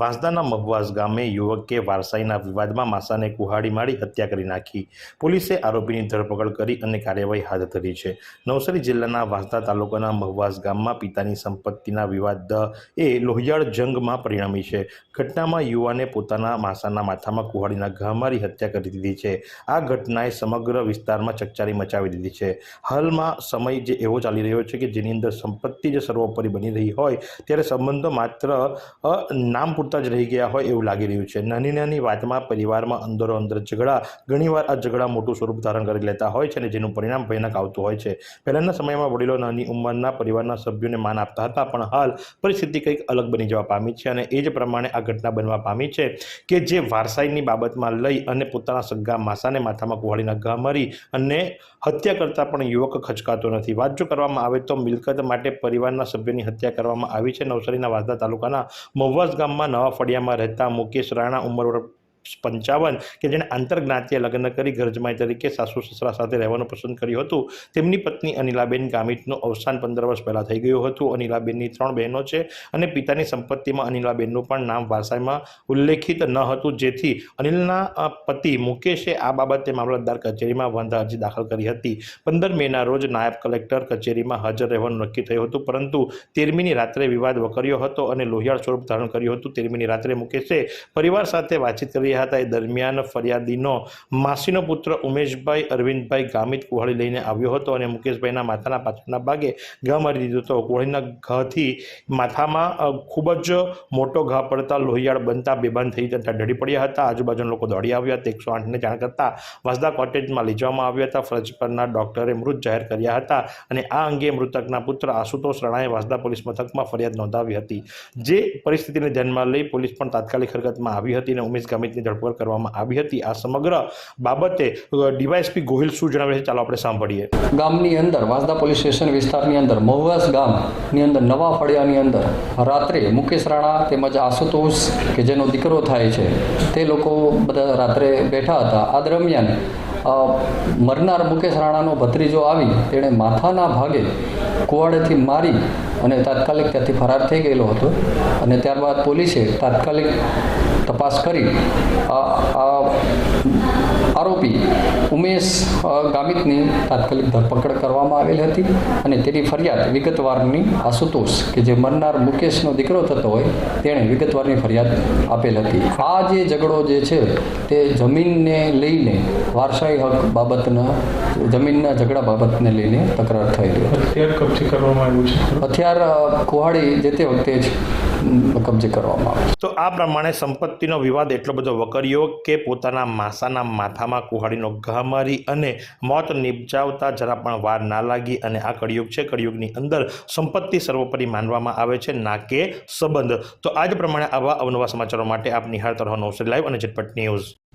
વાંસદાના મગવાસ ગામે યુવકે વારસાઈના વિવાદમાં માસાને કુહાડી મારી હત્યા કરી નાખી. પોલીસે આરોપીની ધરપકડ કરી અને કાર્યવાહી હાથ ધરી છે. નવસારી જિલ્લાના વાંસદા તાલુકાના મહવાસ ગામમાં પિતાની સંપત્તિના વિવાદ એ લોહિયાળ જંગમાં પરિણમી છે. ઘટનામાં યુવાને પોતાના માસાના માથામાં કુહાડીના ઘા મારી હત્યા કરી દીધી છે. આ ઘટનાએ સમગ્ર વિસ્તારમાં ચકચારી મચાવી દીધી છે. હાલમાં સમય જે એવો ચાલી રહ્યો છે કે જેની અંદર સંપત્તિ જે સર્વોપરી બની રહી હોય, ત્યારે સંબંધો માત્ર નામ પૂરતા જ રહી ગયા હોય એવું લાગી રહ્યું છે. નાની નાની વાતમાં પરિવારમાં અંદરો અંદર ઝઘડા, ઘણીવાર આ ઝઘડા મોટું સ્વરૂપ ધારણ કરી લેતા હોય છે અને જેનું પરિણામ ભયાનક આવતું હોય છે. પહેલાંના સમયમાં વડીલો નાની ઉંમરના પરિવારના સભ્યોને માન આપતા હતા, પણ હાલ પરિસ્થિતિ કંઈક અલગ બની જવા પામી છે અને એ જ પ્રમાણે આ ઘટના બનવા પામી છે કે જે વારસાઈની બાબતમાં લઈ અને પોતાના સગા માસાને માથામાં કુહાડીના ઘા મારી અને હત્યા કરતાં પણ યુવક ખચકાતો નથી. વાત જો કરવામાં આવે તો મિલકત માટે પરિવારના સભ્યોની હત્યા કરવામાં આવી છે. નવસારીના વાસદા તાલુકાના મહવાસ ગામમાં નવા ફળિયામાં રહેતા મુકેશ રાણા ઉંમર વર્ષ પંચાવન કે જેણે આંતરજ્ઞાતીય લગ્ન કરી ઘરજમાઈ તરીકે સાસુ સસરા સાથે રહેવાનું પસંદ કર્યું હતું. તેમની પત્ની અનિલાબેન ગામિતનું અવસાન પંદર વર્ષ પહેલાં થઈ ગયું હતું. અનિલાબેનની ત્રણ બહેનો છે અને પિતાની સંપત્તિમાં અનિલાબેનનું પણ નામ વારસાઈમાં ઉલ્લેખિત ન હતું. જેથી અનિલના પતિ મુકેશે આ બાબતે મામલતદાર કચેરીમાં વાંધા અરજી દાખલ કરી હતી. પંદર મેના રોજ નાયબ કલેક્ટર કચેરીમાં હાજર રહેવાનું નક્કી થયું હતું. પરંતુ તેરમીની રાત્રે વિવાદ વકર્યો હતો અને લોહિયાળ સ્વરૂપ ધારણ કર્યું હતું. તેરમીની રાત્રે મુકેશે પરિવાર સાથે વાતચીત કરી રહ્યા હતા. એ દરમિયાન ફરિયાદીનો માસીનો પુત્ર ઉમેશભાઈ અરવિંદભાઈ ગામિત કુહાડી લઈને આવ્યો હતો અને મુકેશભાઈના માથાના પાછળના ભાગે ઘા મારી દીધો હતો. કુહાડીના ઘાથી માથામાં ખૂબ જ મોટો ઘા પડતા લોહિયાળ બનતા બેભાન થઈ જતા ઢળી પડ્યા હતા. આજુબાજુના લોકો દોડી આવ્યા હતા. એકસો આઠને જાણ કરતાં વાસદા કોટેજમાં લઈ જવામાં આવ્યા હતા. ફરજ પરના ડોક્ટરે મૃત જાહેર કર્યા હતા અને આ અંગે મૃતકના પુત્ર આશુતોષ રાણાએ વાંસદા પોલીસ મથકમાં ફરિયાદ નોંધાવી હતી. જે પરિસ્થિતિને ધ્યાનમાં લઈ પોલીસ પણ તાત્કાલિક હરકતમાં આવી હતી અને ઉમેશ ગામિતની ધરપકડ કરવામાં આવી હતી. આ સમગ્ર બાબતે ડીવાયએસપી ગોહિલ શું જણાવે છે? ચાલો આપણે સાંભળીએ. ગામની અંદર, વાંસદા પોલીસ સ્ટેશન વિસ્તારની અંદર, મહુવાસ ગામની અંદર, નવા ફળિયાની અંદર, રાત્રે મુકેશ રાણા તેમજ આશુતોષ, કે જેનો દીકરો થાય છે, તે લોકો બધા રાત્રે બેઠા હતા. આ દરમિયાન મરનાર મુકેશ રાણાનો ભત્રીજો આવી, તેણે માથાના ભાગે કુવાડેથી મારી અને તાત્કાલિક ત્યાંથી ફરાર થઈ ગયેલો હતો. અને ત્યારબાદ પોલીસે તાત્કાલિક તપાસ કરી. આ આરોપી ઉમેશ ગામિતની તાત્કાલિક ધરપકડ કરવામાં આવેલી હતી અને તેની ફરિયાદ વિગતવારની આશુતોષ કે જે મરનાર મુકેશનો દીકરો થતો હોય તેણે વિગતવારની ફરિયાદ આપેલ હતી. આ જે ઝઘડો જે છે તે જમીનને લઈને વારસાઈ હક બાબતના જમીનના ઝઘડા બાબતને લઈને તકરાર થયેલી હતી. હથિયાર કબજે કરવામાં આવ્યું છે? હથિયાર કુહાડી જે તે વખતે જ કબજે કરવામાં આવે તો આ પ્રમાણે સંપત્તિનો વિવાદ એટલો બધો વકર્યો કે પોતાના માસાના માથામાં કુહાડીનો ઘા મારી અને મોત નિપજાવતા જરા પણ વાર ના લાગી અને આ કળિયુગ છે, કળિયુગની અંદર સંપત્તિ સર્વોપરી માનવામાં આવે છે, ના કે સંબંધ. તો આ જ પ્રમાણે આવા અવનવા સમાચારો માટે આપ હર રહો નવસારી લાઈવ અને ઝટપટ ન્યૂઝ